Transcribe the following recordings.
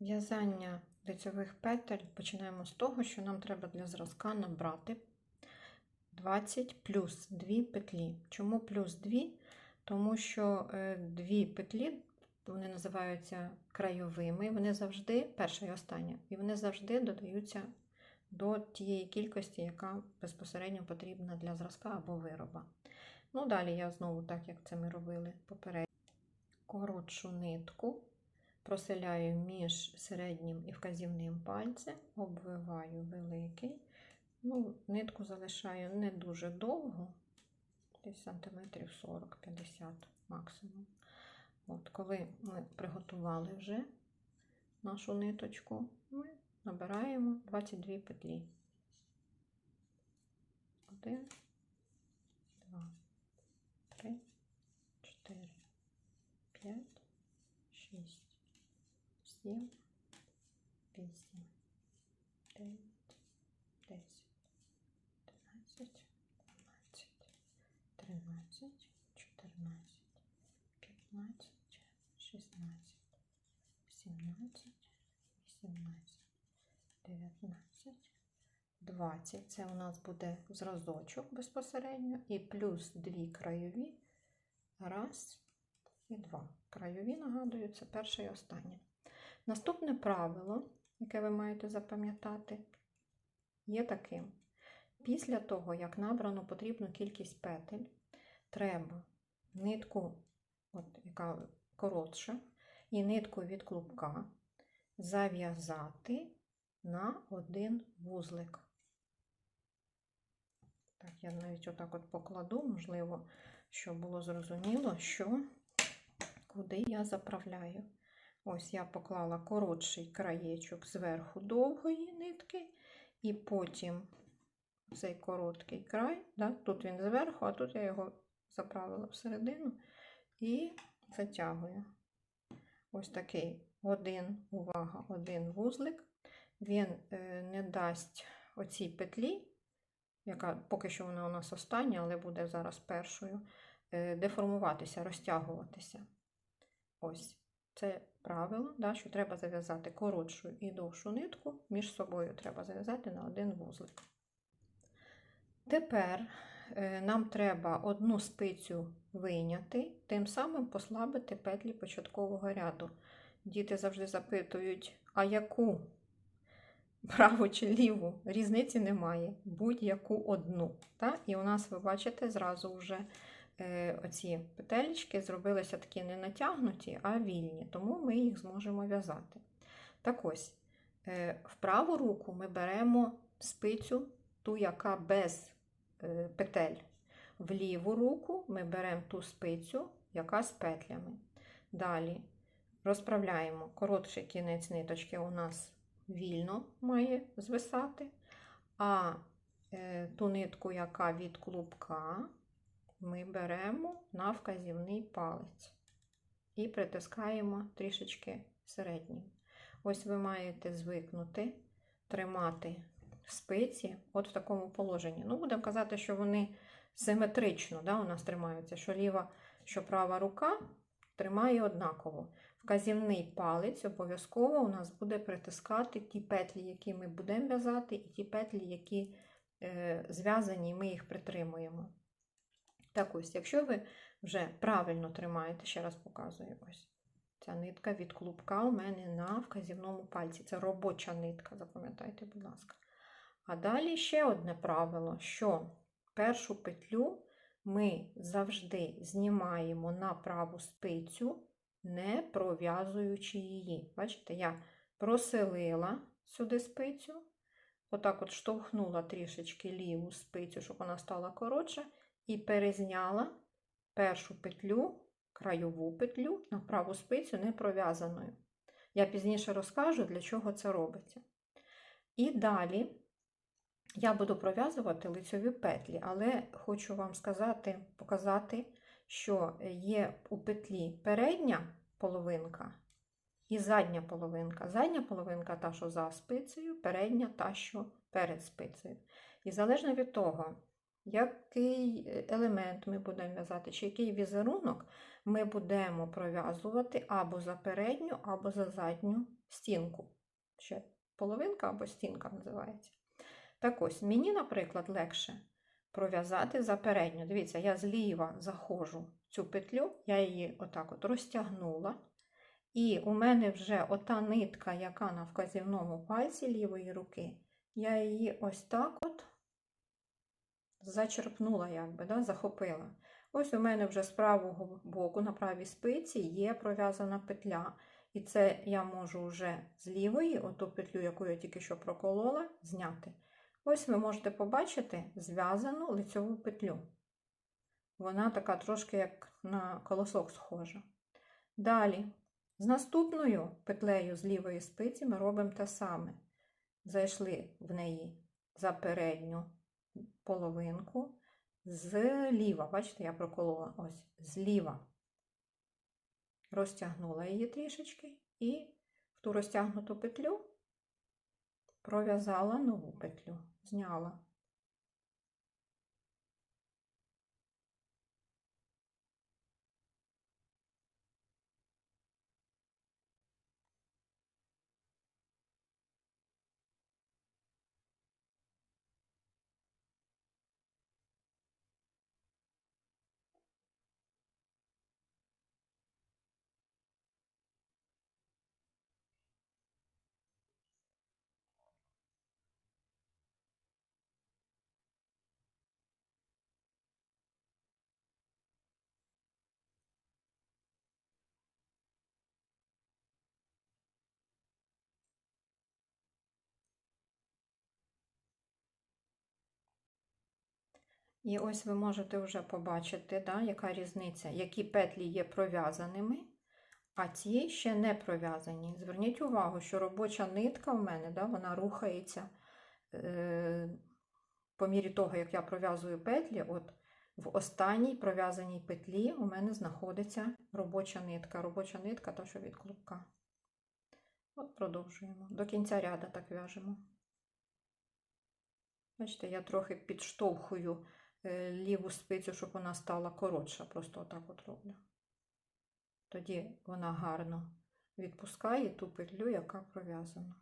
В'язання лицьових петель починаємо з того, що нам треба для зразка набрати 20 плюс 2 петлі. Чому плюс 2? Тому що е, дві петлі вони називаються крайовими, вони завжди, перша і остання, і вони завжди додаються до тієї кількості, яка безпосередньо потрібна для зразка або вироба. Ну, далі я знову, так як це ми робили попередньо, коротшу нитку проселяю між середнім і вказівним пальцем, обвиваю великий. Ну, нитку залишаю не дуже довго, десь сантиметрів 40-50 максимум. От, коли ми приготували вже нашу ниточку, ми набираємо 22 петлі. Один, два, три, чотири, п'ять, шість, сім, вісім, дев'ять, десять, одинадцять, дванадцять, тринадцять, чотирнадцять, п'ятнадцять, шістнадцять, сімнадцять, вісімнадцять, дев'ятнадцять, двадцять. Це у нас буде зразочок безпосередньо, і плюс дві краєві. Раз і два. Краєві, нагадую, це перше і останнє. Наступне правило, яке ви маєте запам'ятати, є таким. Після того, як набрано потрібну кількість петель, треба нитку, от, яка коротша, і нитку від клубка зав'язати на один вузлик. Так, я навіть отак от покладу, можливо, щоб було зрозуміло, що куди я заправляю. Ось я поклала коротший краєчок зверху довгої нитки, і потім цей короткий край, да, тут він зверху, а тут я його заправила всередину і затягую. Ось такий один, увага, один вузлик. Він е, не дасть оцій петлі, яка поки що вона у нас остання, але буде зараз першою, е, деформуватися, розтягуватися. Ось це правило, да, що треба зав'язати коротшу і довшу нитку, між собою треба зав'язати на один вузлик. Тепер е, нам треба одну спицю вийняти, тим самим послабити петлі початкового ряду. Діти завжди запитують, а яку? Праву чи ліву? Різниці немає. Будь-яку одну. Та? І у нас, ви бачите, зразу вже оці петелечки зробилися такі не натягнуті, а вільні, тому ми їх зможемо в'язати. Так ось, е, в праву руку ми беремо спицю, ту, яка без е, петель. В ліву руку ми беремо ту спицю, яка з петлями. Далі розправляємо коротший кінець ниточки у нас вільно має звисати, а е, ту нитку, яка від клубка, ми беремо на вказівний палець і притискаємо трішечки середнім. Ось ви маєте звикнути тримати спиці от в такому положенні. Ну, будемо казати, що вони симетрично да, у нас тримаються, що ліва, що права рука тримає однаково. Вказівний палець обов'язково у нас буде притискати ті петлі, які ми будемо в'язати, і ті петлі, які е, зв'язані, ми їх притримуємо. Так ось, якщо ви вже правильно тримаєте, ще раз показую, ось ця нитка від клубка у мене на вказівному пальці. Це робоча нитка, запам'ятайте, будь ласка. А далі ще одне правило, що першу петлю ми завжди знімаємо на праву спицю, не пров'язуючи її. Бачите, я проселила сюди спицю, отак от штовхнула трішечки ліву спицю, щоб вона стала коротша, і перезняла першу петлю, краєву петлю на праву спицю не пров'язаною. Я пізніше розкажу, для чого це робиться. І далі я буду пров'язувати лицьові петлі, але хочу вам сказати, показати, що є у петлі передня половинка і задня половинка. Задня половинка та, що за спицею, передня та, що перед спицею. І залежно від того, який елемент ми будемо в'язати, чи який візерунок ми будемо пров'язувати або за передню, або за задню стінку. Ще половинка або стінка називається. Так ось, мені, наприклад, легше пров'язати за передню. Дивіться, я зліва заходжу цю петлю, я її отак от розтягнула. І у мене вже ота нитка, яка на вказівному пальці лівої руки, я її ось так от зачерпнула, якби, да, захопила. Ось у мене вже з правого боку на правій спиці є пров'язана петля. І це я можу вже з лівої, оту петлю, яку я тільки що проколола, зняти. Ось ви можете побачити зв'язану лицьову петлю. Вона така трошки як на колосок схожа. Далі, з наступною петлею з лівої спиці ми робимо те саме. Зайшли в неї за передню половинку, зліва, бачите, я проколола ось зліва. Розтягнула її трішечки і в ту розтягнуту петлю пров'язала нову петлю, зняла. І ось ви можете вже побачити, да, яка різниця, які петлі є пров'язаними, а ці ще не пров'язані. Зверніть увагу, що робоча нитка в мене да, вона рухається е, по мірі того, як я пров'язую петлі. от В останній пров'язаній петлі у мене знаходиться робоча нитка. Робоча нитка та що від клубка. От продовжуємо. До кінця ряда так в'яжемо. Бачите, я трохи підштовхую ліву спицю, щоб вона стала коротша. Просто отак от роблю. Тоді вона гарно відпускає ту петлю, яка пров'язана.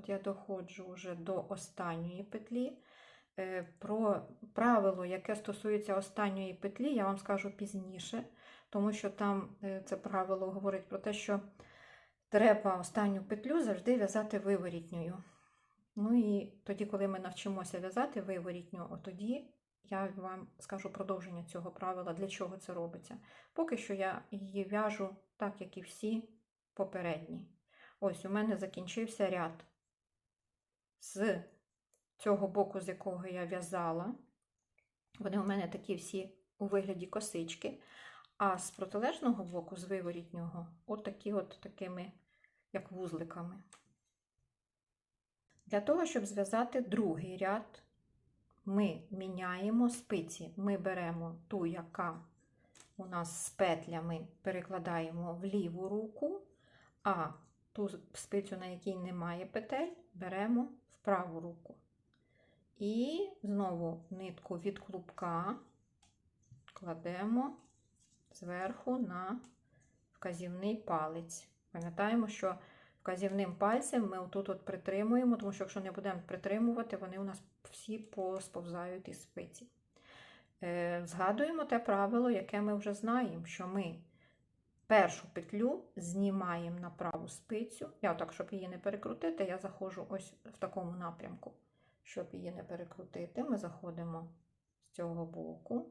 От я доходжу вже до останньої петлі. Е, Про правило, яке стосується останньої петлі, я вам скажу пізніше, тому що там е, це правило говорить про те, що треба останню петлю завжди в'язати виворітньою. Ну і тоді, коли ми навчимося в'язати виворітню, тоді я вам скажу продовження цього правила, для чого це робиться. Поки що я її в'яжу так, як і всі попередні. Ось у мене закінчився ряд з цього боку, з якого я в'язала. Вони у мене такі всі у вигляді косички. А з протилежного боку, з виворітнього, от такі от такими, як вузликами. Для того, щоб зв'язати другий ряд, ми міняємо спиці. Ми беремо ту, яка у нас з петлями перекладаємо в ліву руку, а ту спицю, на якій немає петель, беремо праву руку. І знову нитку від клубка кладемо зверху на вказівний палець. Пам'ятаємо, що вказівним пальцем ми отут от притримуємо, тому що якщо не будемо притримувати, вони у нас всі посповзають із спиці. Е, згадуємо те правило, яке ми вже знаємо, що ми першу петлю знімаємо на праву спицю. Я так, щоб її не перекрутити, я заходжу ось в такому напрямку. Щоб її не перекрутити, ми заходимо з цього боку.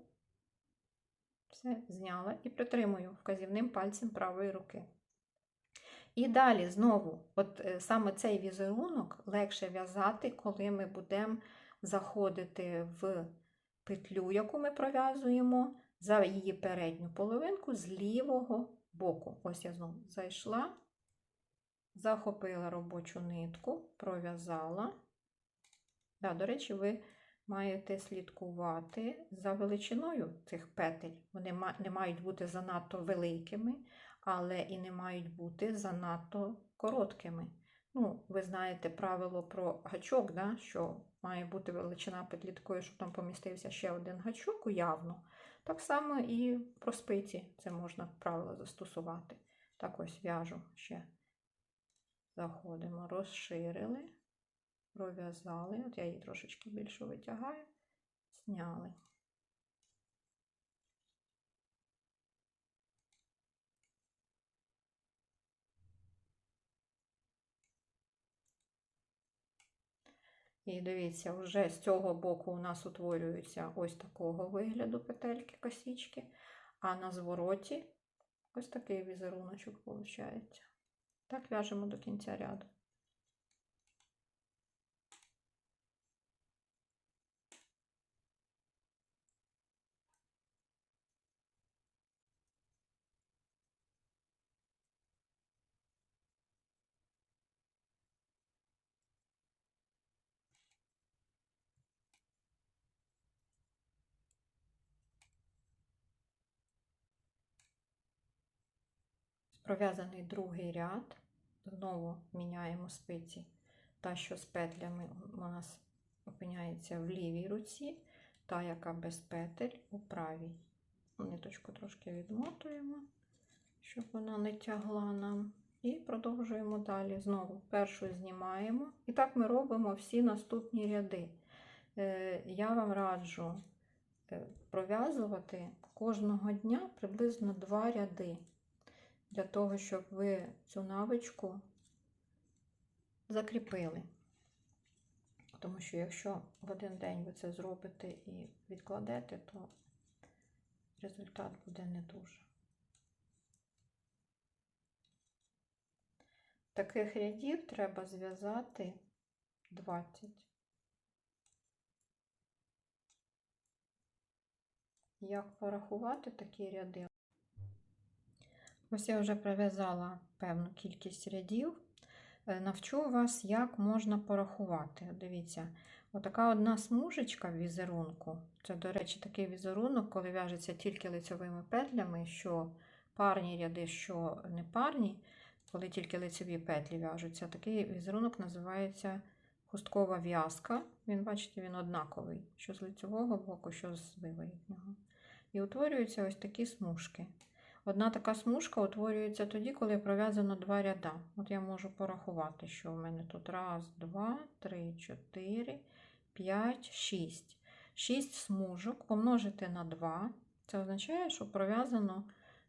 Все, зняла і притримую вказівним пальцем правої руки. І далі знову, от е, саме цей візерунок легше в'язати, коли ми будемо заходити в петлю, яку ми пров'язуємо, за її передню половинку з лівого боку. Ось я знову зайшла захопила робочу нитку, пров'язала. Да, до речі, ви маєте слідкувати за величиною цих петель. Вони не мають бути занадто великими, але і не мають бути занадто короткими. Ну, ви знаєте правило про гачок, да, що має бути величина петлі такою, щоб там помістився ще один гачок уявно. Так само і про спиці це можна правило застосувати. Так ось в'яжу ще. Заходимо, розширили, пров'язали. От я її трошечки більше витягаю, зняли. І дивіться, вже з цього боку у нас утворюються ось такого вигляду петельки косічки, а на звороті ось такий візеруночок виходить. Так в'яжемо до кінця ряду. Пров'язаний другий ряд. Знову міняємо спиці. Та, що з петлями у нас опиняється в лівій руці, та, яка без петель у правій. Ниточку трошки відмотуємо, щоб вона не тягла нам. І продовжуємо далі. Знову першу знімаємо. І так ми робимо всі наступні ряди. Е, Я вам раджу е, пров'язувати кожного дня приблизно два ряди для того, щоб ви цю навичку закріпили. Тому що якщо в один день ви це зробите і відкладете, то результат буде не дуже. Таких рядів треба зв'язати 20. Як порахувати такі ряди? Ось я вже пров'язала певну кількість рядів. Е, Навчу вас, як можна порахувати. Дивіться, отака одна смужечка в візерунку. Це, до речі, такий візерунок, коли в'яжеться тільки лицьовими петлями, що парні ряди, що не парні, коли тільки лицеві петлі в'яжуться. Такий візерунок називається хусткова в'язка. Він, бачите, він однаковий, що з лицевого боку, що з виворітнього. І утворюються ось такі смужки. Одна така смужка утворюється тоді, коли пров'язано два ряда. От я можу порахувати, що в мене тут раз, два, три, чотири, п'ять, шість. Шість смужок помножити на 2. Це означає, що пров'язано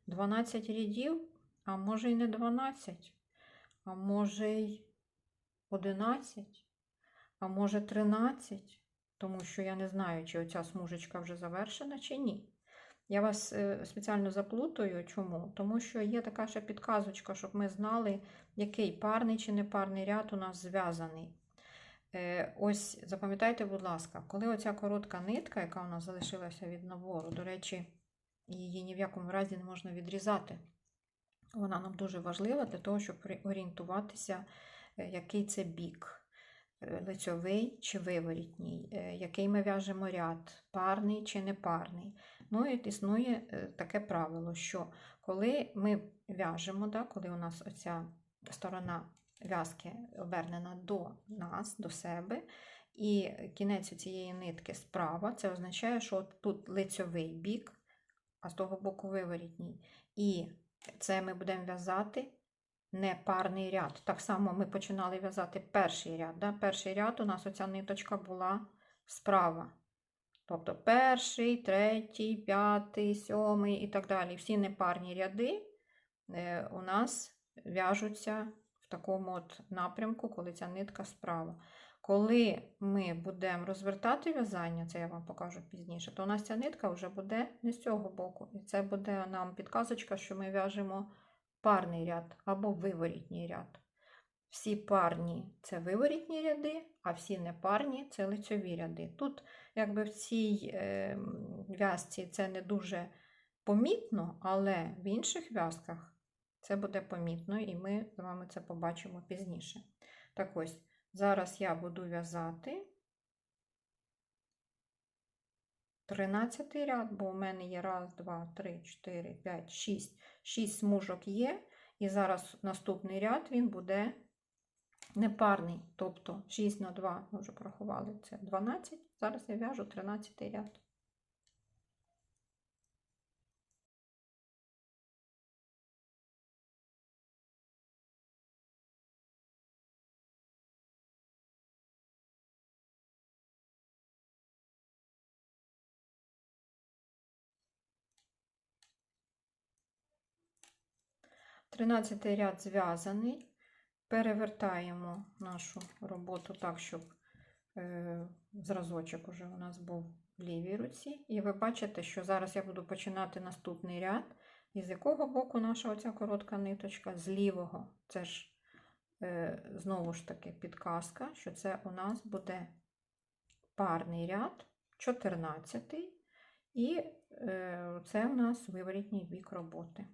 12 рядів, а може й не 12, а може й 11, а може 13, тому що я не знаю, чи оця смужечка вже завершена, чи ні. Я вас е, спеціально заплутаю. Чому? Тому що є така ще підказочка, щоб ми знали, який парний чи непарний ряд у нас зв'язаний. Е, Ось запам'ятайте, будь ласка, коли оця коротка нитка, яка у нас залишилася від набору, до речі, її ні в якому разі не можна відрізати. Вона нам дуже важлива для того, щоб орі- орієнтуватися, е, який це бік. Е, Лицьовий чи виворітній, е, який ми в'яжемо ряд, парний чи непарний. Ну і існує е, таке правило, що коли ми в'яжемо, да, коли у нас оця сторона в'язки обернена до нас, до себе, і кінець цієї нитки справа, це означає, що от тут лицьовий бік, а з того боку виворітній. І це ми будемо в'язати не парний ряд. Так само ми починали в'язати перший ряд. Да? Перший ряд у нас оця ниточка була справа. Тобто перший, третій, п'ятий, сьомий і так далі. Всі непарні ряди е, у нас в'яжуться в такому от напрямку, коли ця нитка справа. Коли ми будемо розвертати в'язання, це я вам покажу пізніше, то у нас ця нитка вже буде не з цього боку. І це буде нам підказочка, що ми в'яжемо парний ряд або виворітній ряд. Всі парні це виворітні ряди, а всі непарні це лицьові ряди. Тут, якби в цій е, в'язці це не дуже помітно, але в інших в'язках Це буде помітно, і ми з вами це побачимо пізніше. Так ось, зараз я буду в'язати 13 ряд, бо у мене є раз, два, три, чотири, п'ять, шість. Шість смужок є, і зараз наступний ряд він буде непарний. Тобто 6 на 2, ми вже порахували, це 12. Зараз я в'яжу 13 ряд. Тринадцятий ряд зв'язаний. Перевертаємо нашу роботу так, щоб е, зразочок уже у нас був в лівій руці. І ви бачите, що зараз я буду починати наступний ряд. І з якого боку наша оця коротка ниточка? З лівого. Це ж е, знову ж таки підказка, що це у нас буде парний ряд, 14 і е, це у нас виворітній бік роботи.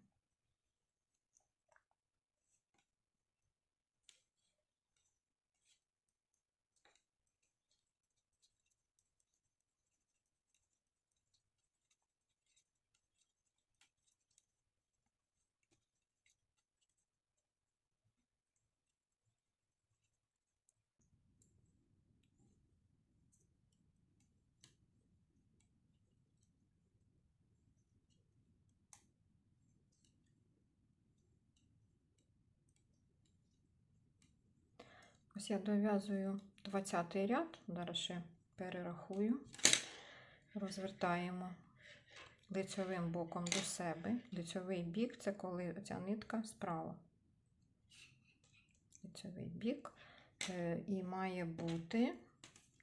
Ось я дов'язую 20 ряд, зараз ще перерахую, розвертаємо лицьовим боком до себе. Лицьовий бік це коли ця нитка справа. Лицьовий бік. Е, І має бути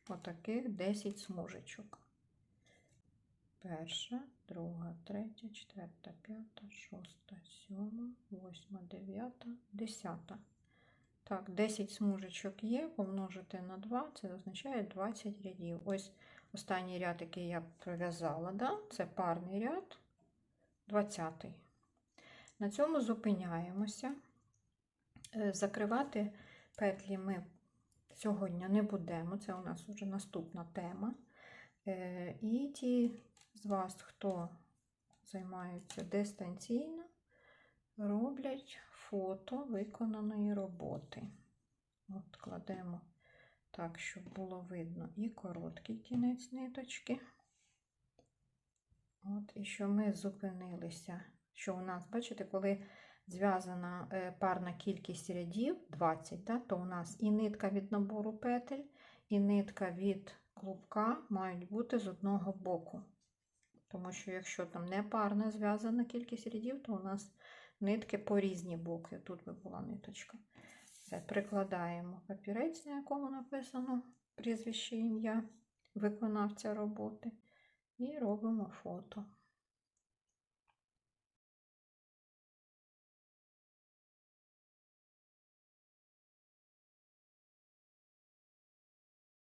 отаких 10 смужечок. Перша, друга, третя, четверта, п'ята, шоста, сьома, восьма, дев'ята, десята. Так, 10 смужечок є, помножити на 2, це означає 20 рядів. Ось останній ряд, який я пров'язала, да? це парний ряд, 20. На цьому зупиняємося. Е, Закривати петлі ми сьогодні не будемо, це у нас вже наступна тема. Е, І ті з вас, хто займаються дистанційно, роблять фото виконаної роботи. От кладемо так, щоб було видно і короткий кінець ниточки. От, І що ми зупинилися, що у нас, бачите, коли зв'язана е, парна кількість рядів 20, да, то у нас і нитка від набору петель, і нитка від клубка мають бути з одного боку. Тому що якщо там не парна зв'язана кількість рядів, то у нас нитки по різні боки. Тут би була ниточка. Прикладаємо папірець, на якому написано прізвище ім'я виконавця роботи, і робимо фото.